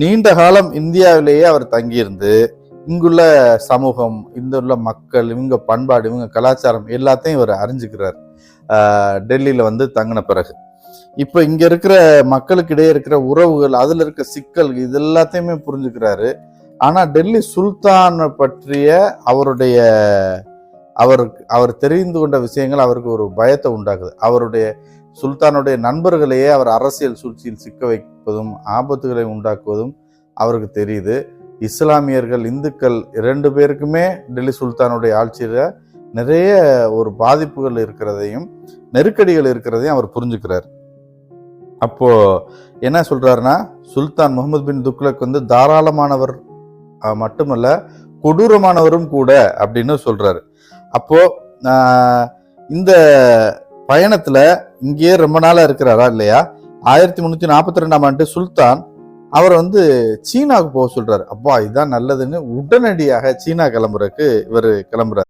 நீண்ட காலம் இந்தியாவிலேயே அவர் தங்கியிருந்து இங்குள்ள சமூகம் இந்த உள்ள மக்கள் இவங்க பண்பாடு இவங்க கலாச்சாரம் எல்லாத்தையும் இவர் அறிஞ்சுக்கிறார். டெல்லியில் வந்து தங்கின பிறகு. இப்போ இங்கே இருக்கிற மக்களுக்கிடையே இருக்கிற உறவுகள் அதில் இருக்க சிக்கல் இது எல்லாத்தையுமே புரிஞ்சுக்கிறாரு. ஆனால் டெல்லி சுல்தானை பற்றிய அவருடைய அவருக்கு அவர் தெரிந்து கொண்ட விஷயங்கள் அவருக்கு ஒரு பயத்தை உண்டாக்குது. அவருடைய சுல்தானுடைய நண்பர்களையே அவர் அரசியல் சூழ்ச்சியில் சிக்க வைப்பதும் ஆபத்துகளை உண்டாக்குவதும் அவருக்கு தெரியுது. இஸ்லாமியர்கள் இந்துக்கள் இரண்டு பேருக்குமே டெல்லி சுல்தானுடைய ஆட்சியில் நிறைய ஒரு பாதிப்புகள் இருக்கிறதையும் நெருக்கடிகள் இருக்கிறதையும் அவர் புரிஞ்சுக்கிறார். அப்போ என்ன சொல்றாருன்னா சுல்தான் முகமது பின் துக்ளக் வந்து தாராளமானவர் மட்டுமல்ல கொடூரமானவரும் கூட அப்படின்னு சொல்றாரு. அப்போ இந்த பயணத்துல இங்கேயே ரொம்ப நாளா இருக்கிறாரா இல்லையா? ஆயிரத்தி முன்னூத்தி நாற்பத்தி ரெண்டாம் ஆண்டு சுல்தான் அவர் வந்து சீனாவுக்கு போக சொல்றாரு. அப்பா இதுதான் நல்லதுன்னு உடனடியாக சீனா கிளம்புறதுக்கு இவர் கிளம்புறாரு.